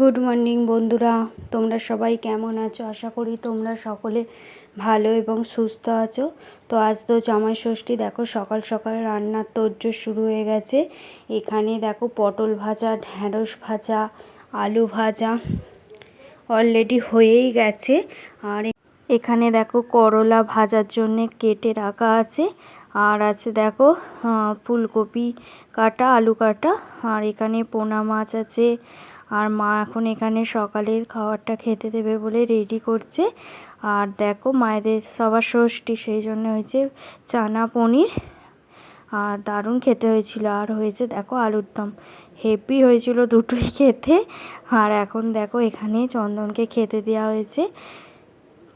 Good morning বন্ধুরা। তোমরা সবাই কেমন আছো? আশা করি তোমরা সকলে ভালো এবং সুস্থ আছো। তো আজ তো জামাই ষষ্ঠী দেখো সকাল সকাল রান্নার তোড়জোড় শুরু হয়ে গেছে। এখানে দেখো পটল ভাজা, ঢ্যাঁড়স ভাজা, আলু ভাজা অলরেডি হয়েই গেছে। আর এখানে দেখো করলা ভাজার জন্যে কেটে রাখা আছে। আর আছে দেখো ফুলকপি কাটা, আলু কাটা। আর এখানে পোনা মাছ আছে আর মা এখন এখানে সকালের খাবারটা খেতে দেবে বলে রেডি করছে। আর দেখো মায়েদের সবার ষষ্ঠী, সেই জন্য হয়েছে চানা পনির আর দারুণ খেতে হয়েছিল। আর হয়েছে দেখো আলুর দম। হেভি হয়েছিল দুটোই খেতে। আর এখন দেখো এখানে চন্দনকে খেতে দেওয়া হয়েছে।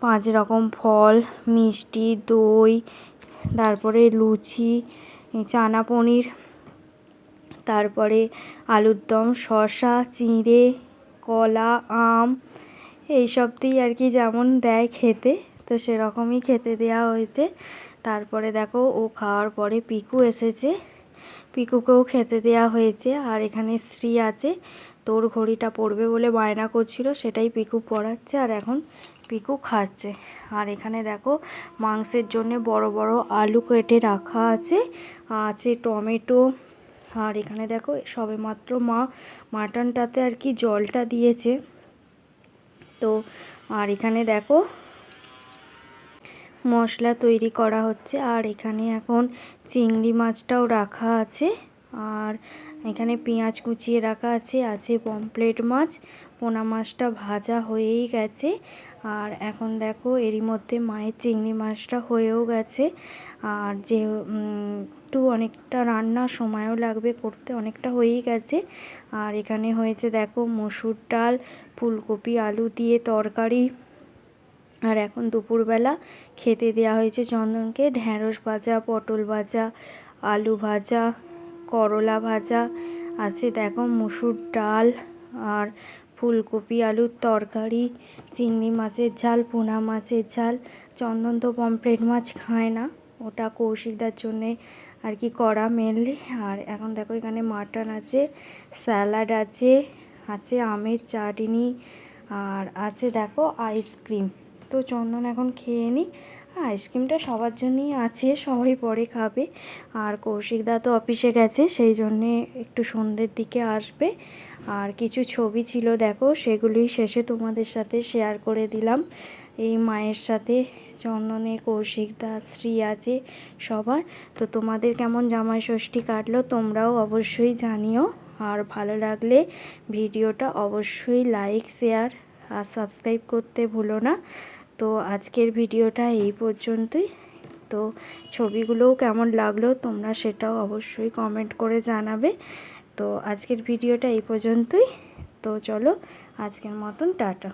পাঁচ রকম ফল, মিষ্টি, দই, তারপরে লুচি, চানা পনির তারপরে আলুর দম, শসা, চিঁড়ে, কলা, আম, এইসব দিয়ে আর কি যেমন দেয় খেতে। তো সেরকমই খেতে দেওয়া হয়েছে। তারপরে দেখো, ও খাওয়ার পরে পিকু এসেছে। পিকুকেও খেতে দেওয়া হয়েছে। আর এখানে স্ত্রী আছে। তোর ঘড়িটা পড়বে বলে বায়না করছিল, সেটাই পিকু পড়াচ্ছে আর এখন পিকু খাচ্ছে। আর এখানে দেখো, মাংসের জন্য বড় বড় আলু কেটে রাখা আছে। আছে টমেটো আর এখানে দেখো সবে মাত্র মা মাটনটাতে আর কি জলটা দিয়েছে। তো আর এখানে দেখো মশলা তৈরি করা হচ্ছে। আর এখানে এখন চিংড়ি মাছটাও রাখা আছে। আর এখানে পেঁয়াজ কুচিয়ে রাখা আছে। আছে পমপ্লেট মাছ। পোনা মাছটা ভাজা হয়েই গেছে। আর এখন দেখো এরই মধ্যে মায়ের চিংড়ি মাছটা হয়েও গেছে। আর যে একটু অনেকটা রান্না সময়ও লাগবে করতে, অনেকটা হয়েই গেছে। আর এখানে হয়েছে দেখো মসুর ডাল, ফুলকপি, আলু দিয়ে তরকারি। আর এখন দুপুরবেলা খেতে দেওয়া হয়েছে চন্দনকে ঢ্যাঁড়স ভাজা, পটল ভাজা, আলু ভাজা, করলা ভাজা। আছে দেখো মুসুর ডাল আর ফুলকপি, আলুর তরকারি, চিংড়ি মাছের ঝাল, পোনা মাছের ঝাল, চন্দন তো পমফ্রেট মাছ খায় না। ওটা কৌশিকদার জন্যে আর কি করা মেনলি আর এখন দেখো এখানে মাটন আছে, স্যালাড আছে আছে আমের চাটনি, আর আছে দেখো আইসক্রিম তো চন্দন এখন খেয়ে নিক আইসক্রিমটা সবার জন্যই আছে, সবাই পরে খাবে। আর কৌশিকদা তো অফিসে গেছে, সেই জন্যে একটু সন্ধ্যের দিকে আসবে। আর কিছু ছবি ছিল, দেখো সেগুলি শেষে তোমাদের সাথে শেয়ার করে দিলাম। এই মায়ের সাথে চন্দনে কৌশিকদা শ্রী আছে সবার। তো তোমাদের কেমন জামাই ষষ্ঠী কাটলো তোমরাও অবশ্যই জানিও। আর ভালো লাগলে ভিডিওটা অবশ্যই লাইক শেয়ার আর সাবস্ক্রাইব করতে ভুলো না। তো আজকের ভিডিওটা এই পর্যন্তই। তো ছবিগুলোও কেমন লাগল তোমরা সেটাও অবশ্যই কমেন্ট করে জানাবে। তো আজকের ভিডিওটা এই পর্যন্তই। তো চলো আজকের মতন টাটা।